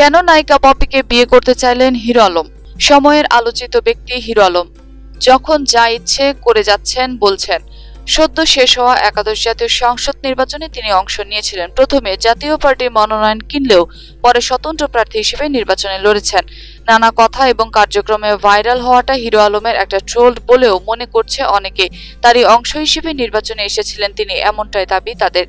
কেন নায়িকা পপিকে বিয়ে করতে চাইলেন হিরো আলম? সময়ের আলোচিত ব্যক্তি হিরো আলম। যখন যা ইচ্ছে করে যাচ্ছেন বলছেন। সদ্য শেষ হওয়া একাদশ জাতীয় সংসদ নির্বাচনে তিনি অংশ নিয়েছিলেন। প্রথমে জাতীয় পার্টির মনোনয়ন কিনলেও পরে স্বতন্ত্র প্রার্থী হিসেবে নির্বাচনে লড়েছেন। নানা কথা এবং কার্যক্রমে ভাইরাল হওয়াটা হিরো আলমের একটা ট্রোল বলেও মনে করছে অনেকে। তারই অংশ হিসেবে নির্বাচনে এসেছিলেন তিনি, এমনটাই দাবি তাদের।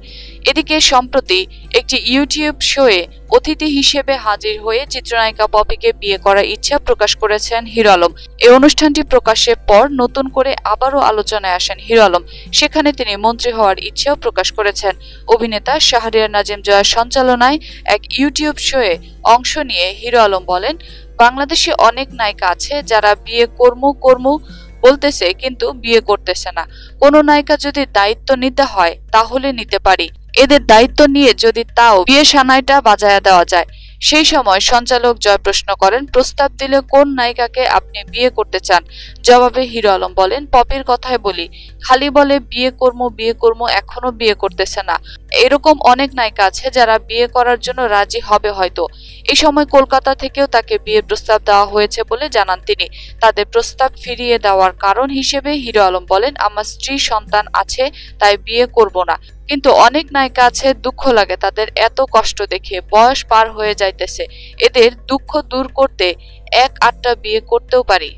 এদিকে সম্প্রতি একটি ইউটিউব শোয়ে অতিথি হিসেবে হাজির হয়ে চিত্রনায়িকা পপিকে বিয়ে করার ইচ্ছা প্রকাশ করেছেন হিরো আলম। এই অনুষ্ঠানটি প্রকাশের পর নতুন করে আবারও আলোচনায় আসেন হিরো আলম। সেখানে তিনি মন্ত্রী হওয়ার ইচ্ছাও প্রকাশ করেছেন। অভিনেতা শাহরিয়ার নাজিম জয়ার সঞ্চালনায় এক ইউটিউব শোয়ে অংশ নিয়ে হিরো আলম বলেন, বাংলাদেশে অনেক নায়িকা আছে যারা বিয়ে কর্ম কর্ম বলতেছে কিন্তু বিয়ে করতেছে না। কোনো নায়িকা যদি দায়িত্ব নিতে হয় তাহলে নিতে পারি। এদের দায়িত্ব নিয়ে যদি তাও বিয়ে সানাইটা বাজায়া দেওয়া যায়। সেই সময় সঞ্চালক জয় প্রশ্ন করেন, প্রস্তাব দিলে কোন নায়িকাকে আপনি বিয়ে করতে চান? জবাবে হিরো আলম বলেন, পপির কথায় বলি, খালি বলে বিয়ে কর্ম বিয়ে কর্ম এখনও বিয়ে করতেছে না। এরকম অনেক নায়িকা আছে যারা বিয়ে করার জন্য রাজি হবে হয়তো। এই সময় কলকাতা থেকেও তাকে বিয়ের প্রস্তাব দেওয়া হয়েছে বলে জানান তিনি। তাদের প্রস্তাব ফিরিয়ে দেওয়ার কারণ হিসেবে হিরো আলম বলেন, আমার স্ত্রী সন্তান আছে, তাই বিয়ে করব না। কিন্তু অনেক নায়িকা আছে, দুঃখ লাগে। তাদের এত কষ্ট দেখে বয়স পার হয়ে যাইতেছে। এদের দুঃখ দূর করতে এক আটটা বিয়ে করতেও পারি।